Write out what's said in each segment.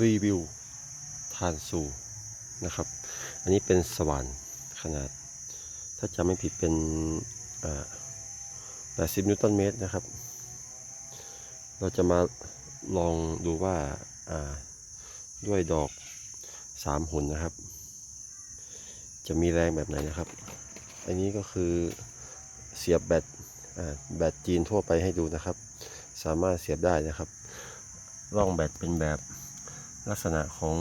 รีวิวทานซูนะครับ อันนี้เป็นสว่านขนาด ถ้าจำไม่ผิดเป็น80 นิวตันเมตรนะครับ เราจะมาลองดูว่าด้วยดอกสามหุ่นนะครับ จะมีแรงแบบไหนนะครับ อันนี้ก็คือเสียบแบตแบตจีนทั่วไปให้ดูนะครับ สามารถเสียบได้นะครับ ร่องแบตเป็นแบบ ลักษณะของ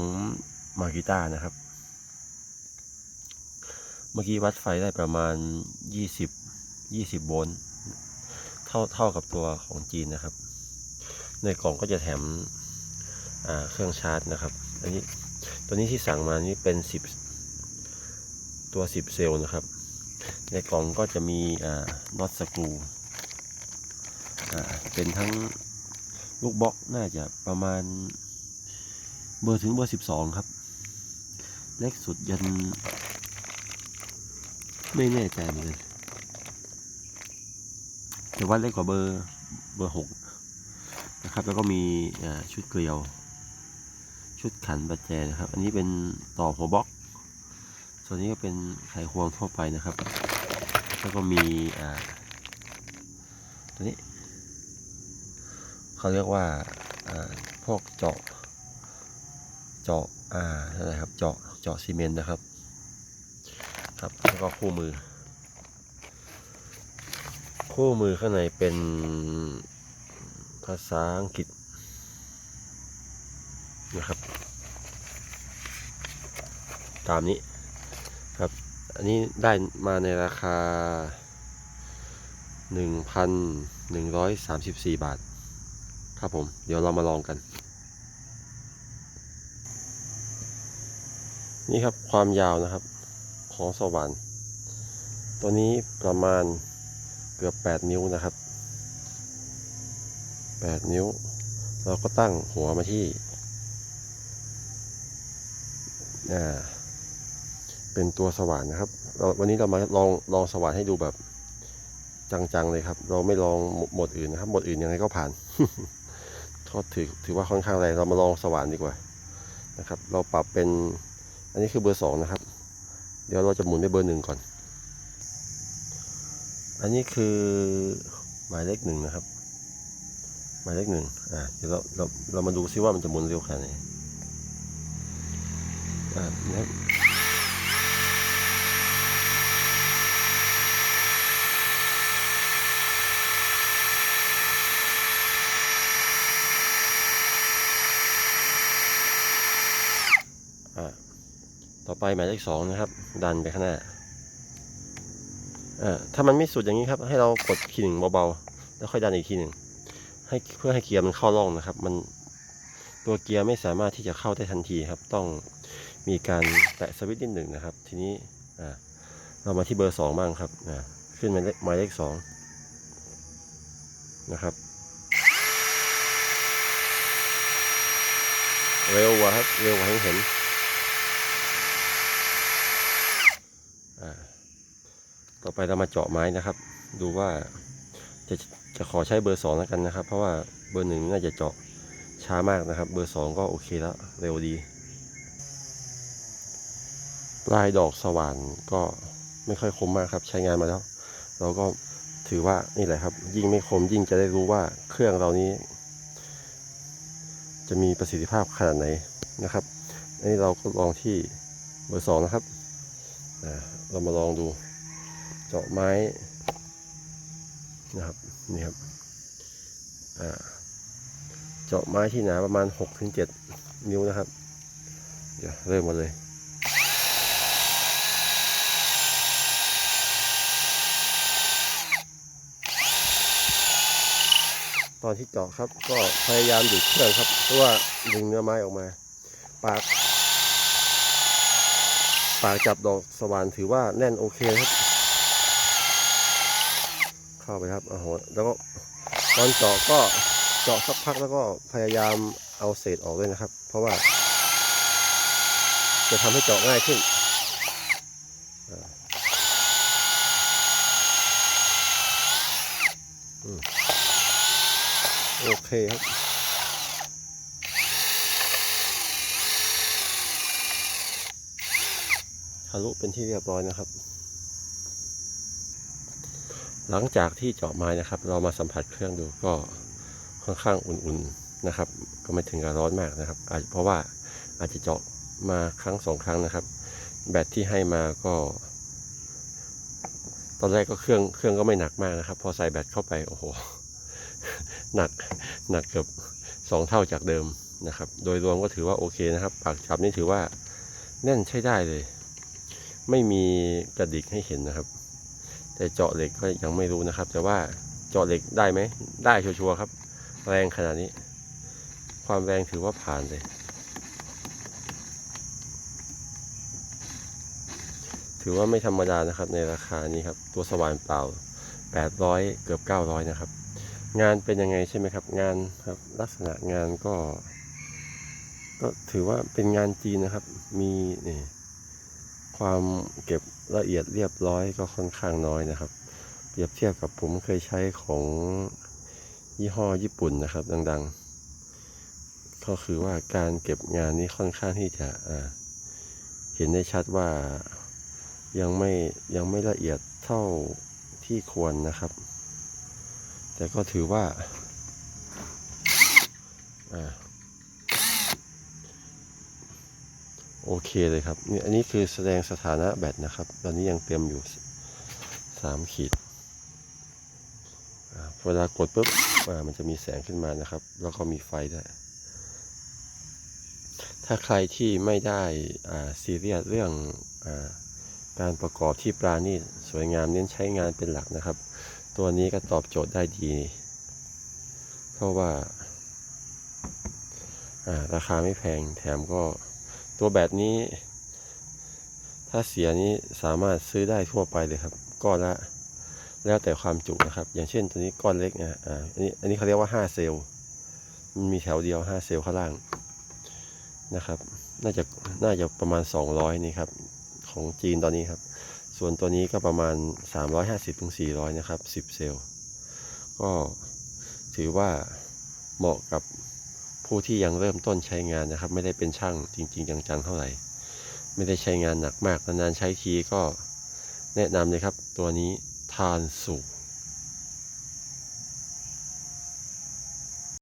มากิต้านะครับ เมื่อกี้วัดไฟได้ประมาณ 20 20 โวลต์เท่าเท่ากับตัวของจีนนะครับ ในกล่องก็จะแถมเครื่องชาร์จนะครับ อันนี้ตัวนี้ที่สั่งมานี่เป็น 10 ตัว 10 เซลล์นะครับ ในกล่องก็จะมีน็อตสกรูเป็นทั้งลูกบล็อกน่าจะประมาณ เบอร์ถึงเบอร์12ครับ เล็กสุดยัน ไม่แน่ใจเหมือนกันแต่ว่าเล็กกว่าเบอร์เบอร์หกนะครับ แล้วก็มีชุดเกลียว ชุดขันปัจแจนะครับ อันนี้เป็นต่อหัวบล็อก ส่วนนี้ก็เป็นไขควงทั่วไปนะครับ แล้วก็มีอ่าตัวนี้ เขาเรียกว่าพวกเจาะาะอ่าอะไรครับเจาะเจาะซีเมนต์นะครับ ครับแล้วก็คู่มือ คู่มือข้างในเป็นภาษาอังกฤษนะครับ ตามนี้ครับ อันนี้ได้มาในราคา 1,134 บาท ครับผม เดี๋ยวเรามาลองกัน นี่ครับความยาวนะครับของสว่านตัวนี้ประมาณเกือบ 8 นิ้วนะครับ 8 นิ้ว เราก็ตั้งหัวมาที่อ่เป็นตัวสว่านนะครับเราวันนี้เรามาลองลองสว่านให้ดูแบบจังๆเลยครับ เราไม่ลองหมดอื่นนะครับ หมดอื่นยังไงก็ผ่านก็ถือถือว่าค่อนข้างแรงเรามาลองสว่านดีกว่านะครับ เราปรับเป็น อันนี้คือเบอร์สองนะครับ เดี๋ยวเราจะหมุนไปเบอร์หนึ่งก่อน อันนี้คือหมายเลขหนึ่งนะครับ หมายเลขหนึ่งอ่าเดี๋ยวเราเราเรามาดูซิว่ามันจะหมุนเร็วขนาดไหนอ่านะครับ ไปหมายเลขสองนะครับ ดันไปข้างหน้าอ่าถ้ามันไม่สุดอย่างนี้ครับ ให้เรากดคีย์หนึ่งเบาๆ แล้วค่อยดันอีกทีหนึ่งให้เพื่อให้เกียร์มันเข้าร่องนะครับ มันตัวเกียร์ไม่สามารถที่จะเข้าได้ทันทีครับ ต้องมีการแตะสวิตช์นิดหนึ่งนะครับ ทีนี้อ่าเรามาที่เบอร์สองบ้างครับอ่าขึ้นหมายเลขหมายเลขสองนะครับเร็วกว่าครับเร็วกว่าให้เห็น อ่า ต่อไปเรามาเจาะไม้นะครับ ดูว่าจะจะขอใช้เบอร์สองแล้วกันนะครับ เพราะว่าเบอร์หนึ่งน่าจะเจาะช้ามากนะครับ เบอร์สองก็โอเคแล้วเร็วดีปลายดอกสว่านก็ไม่ค่อยคมมากครับ ใช้งานมาแล้ว เราก็ถือว่านี่แหละครับ ยิ่งไม่คมยิ่งจะได้รู้ว่าเครื่องเรานี้ จะมีประสิทธิภาพขนาดไหนนะครับอันนี้เราก็ลองที่เบอร์สองนะครับเรามาลองดู เจาะไม้นะครับนี่ครับอ่าเจาะไม้ที่หนาประมาณ6-7ถึงนิ้วนะครับ เดี๋ยวเริ่มมาเลยตอนที่เจาะครับก็พยายามดูดเครื่องครับเพราะว่าดึงเนื้อไม้ออกมา ปาก ปากจับดอกสว่านถือว่าแน่นโอเคครับ เข้าไปครับโอ้โหแล้วก็ตอนเจาะก็เจาะสักพักแล้วก็พยายามเอาเศษออกด้วยนะครับ เพราะว่า จะทำให้เจาะง่ายขึ้นโอเคครับทะลุเป็นที่เรียบร้อยนะครับ หลังจากที่เจาะไม้นะครับ เรามาสัมผัสเครื่องดูก็ค่อนข้างอุ่นๆนะครับ ก็ไม่ถึงกับร้อนมากนะครับ อาจเพราะว่าอาจจะเจาะมาครั้งสองครั้งนะครับ แบตที่ให้มาก็ ตอนแรกก็เครื่องเครื่องก็ไม่หนักมากนะครับ พอใส่แบตเข้าไปโอ้โหหนักหนักเกือบสองเท่าจากเดิมนะครับ โดยรวมก็ถือว่าโอเคนะครับ ปากจับนี่ถือว่าแน่นใช้ได้เลย ไม่มีกระดิกให้เห็นนะครับ แต่เจาะเหล็กก็ยังไม่รู้นะครับ แต่ว่าเจาะเหล็กได้ไหมได้ชัวร์ครับ แรงขนาดนี้ ความแรงถือว่าผ่านเลย ถือว่าไม่ธรรมดานะครับ ในราคานี้ครับ ตัวสว่านเปล่า 800 เกือบ 900 นะครับ งานเป็นยังไงใช่ไหมครับ งานครับลักษณะงานก็ ก็ถือว่าเป็นงานจีนนะครับ มีนี่ ความเก็บละเอียดเรียบร้อยก็ค่อนข้างน้อยนะครับ เปรียบเทียบกับผมเคยใช้ของยี่ห้อญี่ปุ่นนะครับ ดัง ๆ ก็คือว่าการเก็บงานนี้ค่อนข้างที่จะเห็นได้ชัดว่ายังไม่ยังไม่ละเอียดเท่าที่ควรนะครับ แต่ก็ถือว่าอ่า โอเคเลยครับนี่อันนี้คือแสดงสถานะแบตนะครับ ตอนนี้ยังเต็มอยู่สามขีดเวลากดปุ๊บมันจะมีแสงขึ้นมานะครับ แล้วก็มีไฟด้วยถ้าใครที่ไม่ได้ซีเรียสเรื่องอการประกอบที่ปราณีตสวยงามเน้นใช้งานเป็นหลักนะครับ ตัวนี้ก็ตอบโจทย์ได้ดี เพราะว่าอ่าราคาไม่แพงแถมก็ ตัวแบตนี้ ถ้าเสียนี้สามารถซื้อได้ทั่วไปเลยครับ ก้อนละ แล้วแต่ความจุนะครับ อย่างเช่นตัวนี้ก้อนเล็กนะอ่าอันนี้อันนี้เขาเรียกว่า 5 เซลล์มันมีแถวเดียว 5 เซลล์ข้างล่างนะครับ น่าจะน่าจะประมาณ 200 นี่ครับ ของจีนตอนนี้ครับ ส่วนตัวนี้ก็ประมาณ 350ถึง400นะครับ 10 เซลล์ ก็ถือว่าเหมาะกับ ผู้ที่ยังเริ่มต้นใช้งานนะครับ ไม่ได้เป็นช่างจริง ๆ จังๆเท่าไหร่ ไม่ได้ใช้งานหนักมากนานๆใช้ทีก็แนะนำเลยครับ ตัวนี้ทานสูง